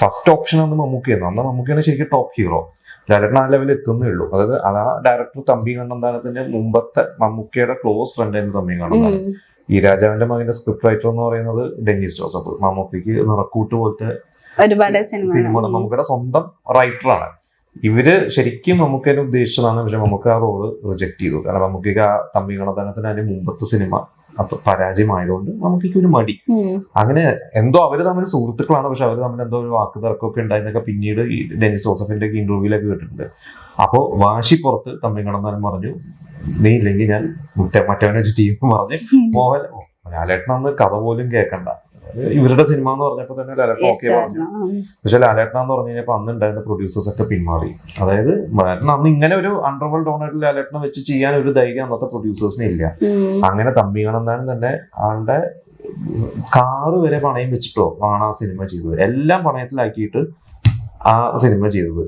First option അന്ന് മമ്മൂക്കിയായിരുന്നു അന്ന് മമ്മൂക്കിയാണ് ശരിക്കും ടോപ്പ് ഹീറോ ലാലേട്ടൻ ആ ലെവലിൽ എത്തുന്നേ ഉള്ളൂ. അതായത് ആ ഡയറക്ടർ തമ്പി കണ്ണന്താനത്തിന്റെ മുമ്പത്തെ മമ്മൂക്കിയുടെ ക്ലോസ് ഫ്രണ്ട് ആയിരുന്നു തമ്പി കണ്ണന്താനം ഈ രാജാവിന്റെ മകന്റെ സ്ക്രിപ്റ്റ് റൈറ്റർ എന്ന് പറയുന്നത് ഡെന്നിസ് ജോസഫ്. മമ്മൂക്കിക്ക് നിറക്കൂട്ട് പോലത്തെ സിനിമ മമ്മൂക്കയുടെ സ്വന്തം റൈറ്ററാണ് ഇവർ ശരിക്കും മമ്മൂക്കേനെ ഉദ്ദേശിച്ചതാണ് പക്ഷെ നമുക്ക് ആ റോൾ റിജക്ട് ചെയ്തു. കാരണം മമ്മൂക്കയ്ക്ക് ആ തമ്പി ഗണതനത്തിന് അതിന് മുമ്പത്തെ സിനിമ അത് പരാജയമായതുകൊണ്ട് നമുക്ക് ഒരു മടി. അങ്ങനെ എന്തോ അവർ തമ്മിൽ സുഹൃത്തുക്കളാണ് പക്ഷെ അവർ തമ്മിൽ എന്തോ ഒരു വാക്ക് തർക്കമൊക്കെ ഉണ്ടായിരുന്നൊക്കെ പിന്നീട് ഈ ഡെനിസ് ജോസഫിന്റെ ഒക്കെ ഇന്റർവ്യൂലൊക്കെ കേട്ടിട്ടുണ്ട്. അപ്പോ വാശി പുറത്ത് ഗണതനം പറഞ്ഞു നീ ഇല്ലെങ്കിൽ ഞാൻ മറ്റേ മറ്റവനെ വെച്ച് ചെയ്യും പറഞ്ഞ് മോഹൻ മലയാളേട്ടനൊന്ന് ലാലേട്ടൻ അന്ന് കഥ പോലും കേൾക്കണ്ട. ഇവരുടെ സിനിമ എന്ന് പറഞ്ഞപ്പോ തന്നെ ലാലേട്ടൻ ഓക്കെ പറഞ്ഞു. പക്ഷെ ലാലേട്ടൻ എന്ന് പറഞ്ഞു കഴിഞ്ഞപ്പോ അന്ന് ഉണ്ടായിരുന്ന പ്രൊഡ്യൂസേഴ്സ് ഒക്കെ പിന്മാറി. അതായത് ലാലേട്ടൻ അന്ന് ഇങ്ങനെ ഒരു അണ്ടർവേൾഡ് ഡോണായിട്ട് ലാലേട്ടനെ വെച്ച് ചെയ്യാൻ ഒരു ധൈര്യം അന്നത്തെ പ്രൊഡ്യൂസേഴ്സിന് ഇല്ല. അങ്ങനെ തമ്പി കണന്താനം തന്നെ ആളുടെ കാറ് വരെ പണയം വെച്ചിട്ടോ ആണ് ആ സിനിമ ചെയ്തത്. എല്ലാം പണയത്തിലാക്കിയിട്ട് ആ സിനിമ ചെയ്തത്.